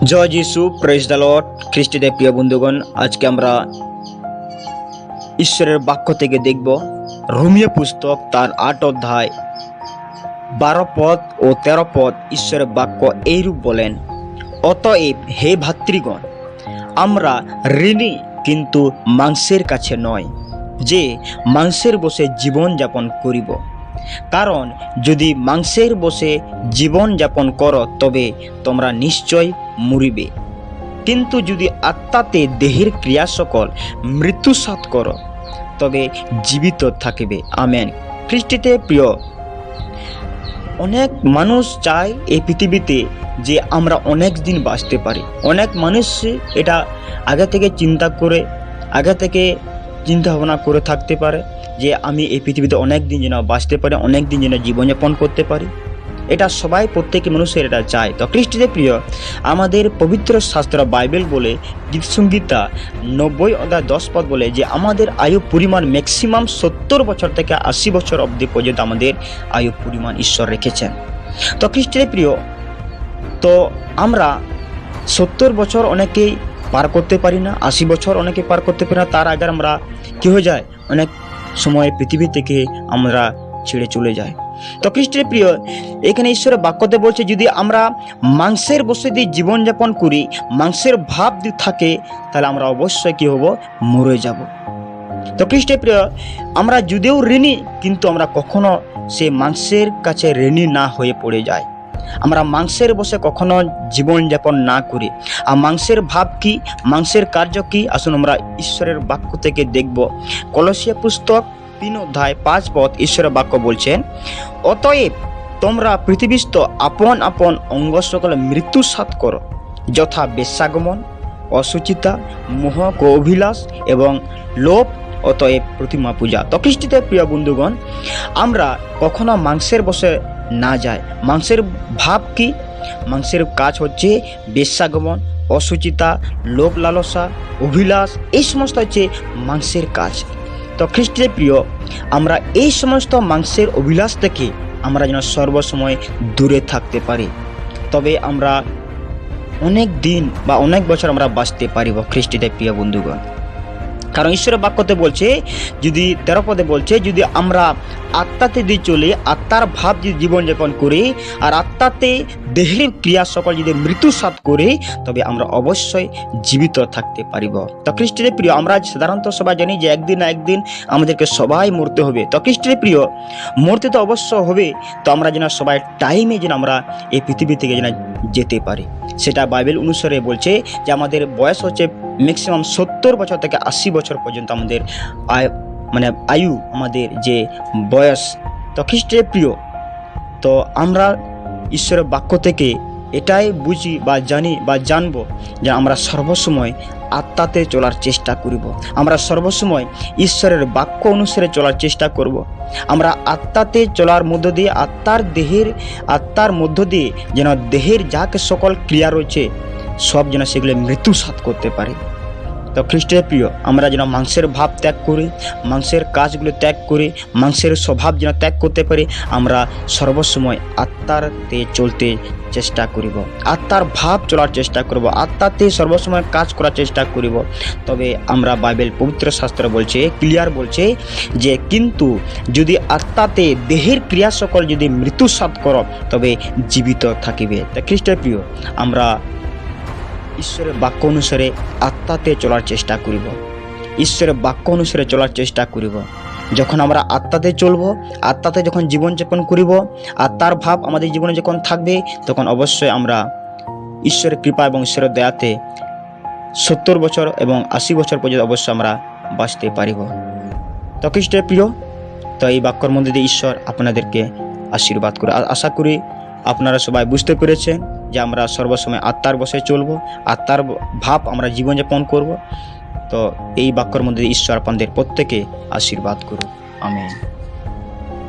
জয় যিশু press the Lord প্রিয় বন্ধুগণ, আজকে আমরা ঈশ্বরের বাক্য থেকে দেখব। রোমিও পুস্তক তার আট অধ্যায়, বারো পদ ও তেরো পদ ঈশ্বরের বাক্য এইরূপ বলেন, অতএব হে ভাতৃগণ, আমরা ঋণী কিন্তু মাংসের কাছে নয়, যে মাংসের বসে জীবন যাপন করিব। কারণ যদি মাংসের বসে জীবন যাপন করো, তবে তোমরা নিশ্চয় মরিবে কিন্তু যদি আত্মাতে দেহের ক্রিয়া সকল মৃত্যুসাত করো তবে জীবিত থাকিবে। আমেন। খ্রিস্টিতে প্রিয় অনেক মানুষ চায় এই পৃথিবীতে যে আমরা অনেক দিন বাঁচতে পারি। অনেক মানুষ এটা আগে থেকে চিন্তা করে, আগে থেকে চিন্তা ভাবনা করে থাকতে পারে যে আমি এই পৃথিবীতে অনেক দিন যেন বাঁচতে পারি, অনেক দিন যেন জীবনযাপন করতে পারি। এটা সবাই প্রত্যেক মানুষের এটা চায়। তো খ্রিস্টদের প্রিয়, আমাদের পবিত্র শাস্ত্র বাইবেল বলে গীতসঙ্গীতা নব্বই অধ্যায় দশ পদ বলে যে, আমাদের আয়ু পরিমাণ ম্যাক্সিমাম সত্তর বছর থেকে আশি বছর অবধি পর্যন্ত আমাদের আয়ু পরিমাণ ঈশ্বর রেখেছেন। তো খ্রিস্টের প্রিয়, তো আমরা সত্তর বছর অনেকেই পার করতে পারি না, আশি বছর অনেকে পার করতে পারি না, তার আগে আমরা কী হয়ে যায়? অনেক সময় পৃথিবী থেকে আমরা ছেড়ে চলে যাই। তো খ্রিস্টের প্রিয়, এখানে ঈশ্বরের বাক্যতে বলছে, যদি আমরা মাংসের বসে দিয়ে জীবনযাপন করি, মাংসের ভাব যদি থাকে, তাহলে আমরা অবশ্যই কী হব? মরে যাব। তো খ্রিস্টের প্রিয়, আমরা যদিও ঋণী, কিন্তু আমরা কখনো সে মাংসের কাছে ঋণী না হয়ে পড়ে যায় আমরা মাংসের বসে কখনো জীবনযাপন না করি। আর মাংসের ভাব কি? মাংসের কার্য কি? আসুন আমরা ঈশ্বরের বাক্য থেকে দেখব। কলসিয়া পুস্তক তিন অধ্যায় পাঁচ পথ ঈশ্বরের বাক্য বলছেন, অতএব তোমরা পৃথিবীস্থ আপন আপন অঙ্গ সকল মৃত্যু সাত করো, যথা বেশ্যাগমন, অসুচিতা, মোহ অভিলাষ এবং লোভ, অতএব প্রতিমা পূজা। তো খ্রিস্টিতে প্রিয় বন্ধুগণ, আমরা কখনো মাংসের বসে না যাই। মাংসের ভাব কি? মাংসের কাজ হচ্ছে বেশ্যাগমন, অসুচিতা, লোভ লালসা অভিলাষ এই সমস্ত হচ্ছে মাংসের কাজ। তো খ্রিস্টের প্রিয়, আমরা এই সমস্ত মাংসের অভিলাষ থেকে আমরা যেন সর্বসময় দূরে থাকতে পারি। তবে আমরা অনেক দিন বা অনেক বছর আমরা বাঁচতে পারিব খ্রিস্টিতে প্রিয় বন্ধুগণ। কারণ ঈশ্বরের বাক্যতে বলছে, যদি তেরো পদে বলছে, যদি আমরা আত্মাতে দিয়ে চলে, আত্মার ভাব যদি জীবনযাপন করি, আর আত্মাতে দেহের ক্রিয়া সকল যদি মৃত্যু সাত করে, তবে আমরা অবশ্যই জীবিত থাকতে পারিব। তো খ্রিস্টের প্রিয়, আমরা সাধারণত সবাই জানি যে একদিন না একদিন আমাদেরকে সবাই মরতে হবে। তো খ্রিস্টের প্রিয়, মরতে তো অবশ্য হবে, তো আমরা যেন সবাই টাইমে যেন আমরা এই পৃথিবী থেকে যেন যেতে পারি। সেটা বাইবেল অনুসারে বলছে যে আমাদের বয়স হচ্ছে ম্যাক্সিমাম সত্তর বছর থেকে আশি বছর পর্যন্ত আমাদের আয় মানে আয়ু, আমাদের যে বয়স, তো খ্রিস্টের প্রিয়। তো আমরা ঈশ্বরের বাক্য থেকে এটাই বুঝি বা জানি বা জানব যে আমরা সর্বসময় আত্মাতে চলার চেষ্টা করব। আমরা সর্বসময় ঈশ্বরের বাক্য অনুসারে চলার চেষ্টা করব। আমরা আত্মাতে চলার মধ্য দিয়ে, আত্মার দেহের, আত্মার মধ্য দিয়ে যেন দেহের যাকে সকল ক্রিয়া রয়েছে, সব যেন সেগুলো মৃত্যু সাত করতে পারে। তো খ্রিস্টের প্রিয়, আমরা যেন মাংসের ভাব ত্যাগ করি, মাংসের কাজগুলো ত্যাগ করে, মাংসের স্বভাব যেন ত্যাগ করতে পারি, আমরা সর্বসময় আত্মারতে চলতে চেষ্টা করিব। আত্মার ভাব চলার চেষ্টা করব, আত্মাতে সর্বসময় কাজ করার চেষ্টা করিব। তবে আমরা বাইবেল পবিত্র শাস্ত্র বলছে, ক্লিয়ার বলছে যে, কিন্তু যদি আত্মাতে দেহের ক্রিয়া সকল যদি মৃত্যু সাত কর, তবে জীবিত থাকিবে। তা খ্রিস্টের প্রিয়, আমরা ঈশ্বরের বাক্য অনুসারে আত্মাতে চলার চেষ্টা করিব। ঈশ্বরের বাক্য অনুসারে চলার চেষ্টা করিব। যখন আমরা আত্মাতে চলব, আত্মাতে যখন জীবনযাপন করিব, আত্মার ভাব আমাদের জীবনে যখন থাকবে, তখন অবশ্যই আমরা ঈশ্বরের কৃপা এবং ঈশ্বরের দয়াতে সত্তর বছর এবং আশি বছর পর্যন্ত অবশ্যই আমরা বাঁচতে পারিব। তো খ্রিস্টের প্রিয়, তো এই বাক্যর মধ্যে দিয়ে ঈশ্বর আপনাদেরকে আশীর্বাদ করে আশা করি আপনারা সবাই বুঝতে পেরেছেন। যে আমরা সর্বসময় আত্মার বসে চলব, আত্মার ভাব আমরা জীবনযাপন করব। তো এই বাক্যর মধ্যে ঈশ্বর আপনাদের প্রত্যেকে আশীর্বাদ করুক। আমেন।